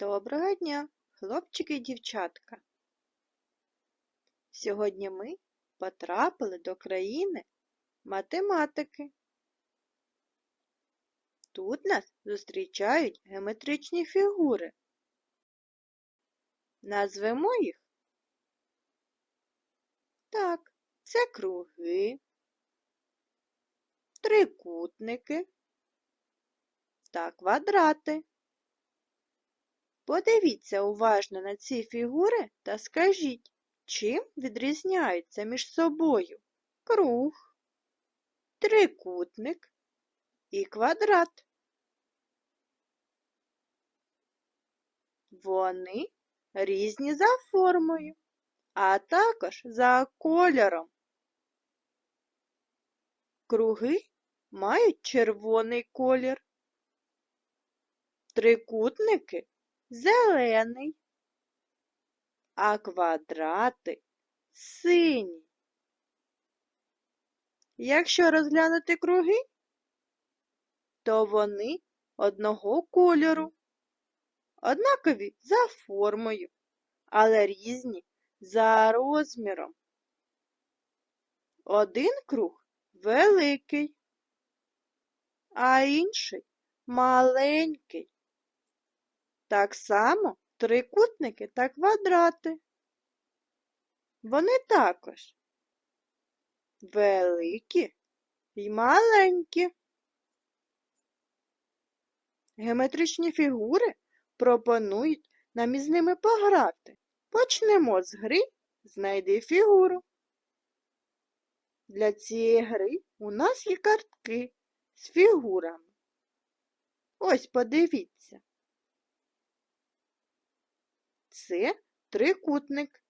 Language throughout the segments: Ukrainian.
Доброго дня, хлопчики і дівчатка. Сьогодні ми потрапили до країни математики. Тут нас зустрічають геометричні фігури. Назвемо їх. Так, це круги, трикутники та квадрати. Подивіться уважно на ці фігури та скажіть, чим відрізняються між собою круг, трикутник і квадрат. Вони різні за формою, а також за кольором. Круги мають червоний колір, трикутники зелений, а квадрати сині. Якщо розглянути круги, то вони одного кольору, однакові за формою, але різні за розміром. Один круг великий, а інший маленький. Так само трикутники та квадрати. Вони також великі й маленькі. Геометричні фігури пропонують нам із ними пограти. Почнемо з гри Знайди фігуру. Для цієї гри у нас є картки з фігурами. Ось подивіться. Це трикутник.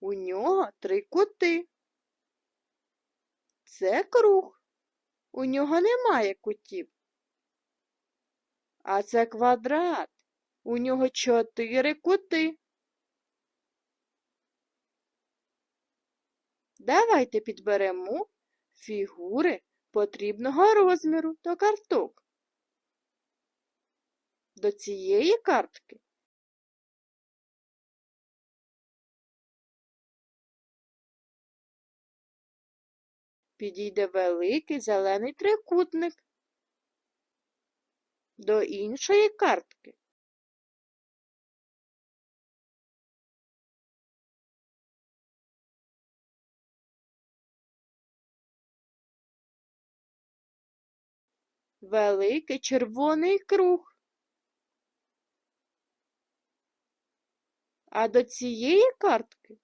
У нього три кути. Це круг. У нього немає кутів. А це квадрат. У нього чотири кути. Давайте підберемо фігури потрібного розміру до карток. До цієї картки підійде великий зелений трикутник. До іншої картки великий червоний круг. А до цієї картки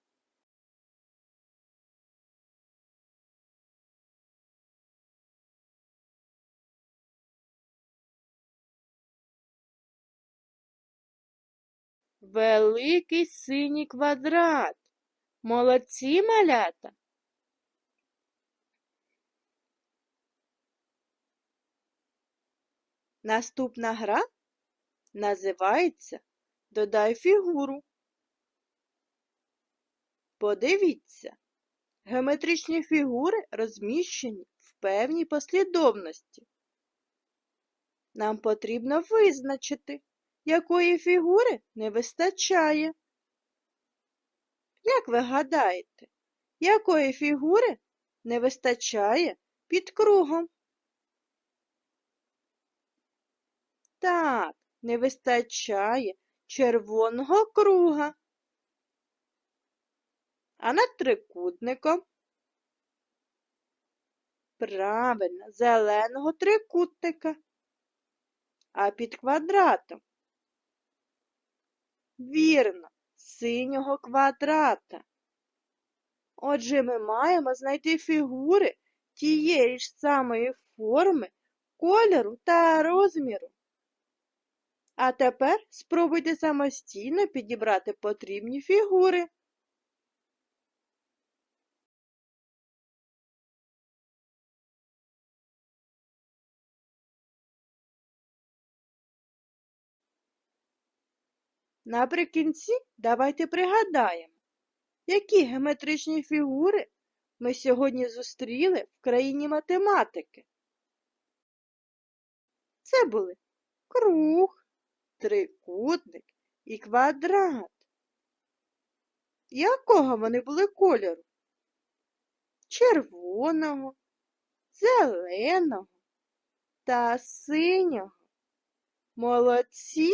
великий синій квадрат. Молодці малята. Наступна гра називається Додай фігуру. Подивіться, геометричні фігури розміщені в певній послідовності. Нам потрібно визначити, якої фігури не вистачає. Як ви гадаєте, якої фігури не вистачає під кругом? Так, не вистачає червоного круга. А над трикутником? Правильно, зеленого трикутника. А під квадратом? Вірно, синього квадрата. Отже, ми маємо знайти фігури тієї ж самої форми, кольору та розміру. А тепер спробуйте самостійно підібрати потрібні фігури. Наприкінці давайте пригадаємо, які геометричні фігури ми сьогодні зустріли в країні математики. Це були круг, трикутник і квадрат. Якого вони були кольору? Червоного, зеленого та синього. Молодці!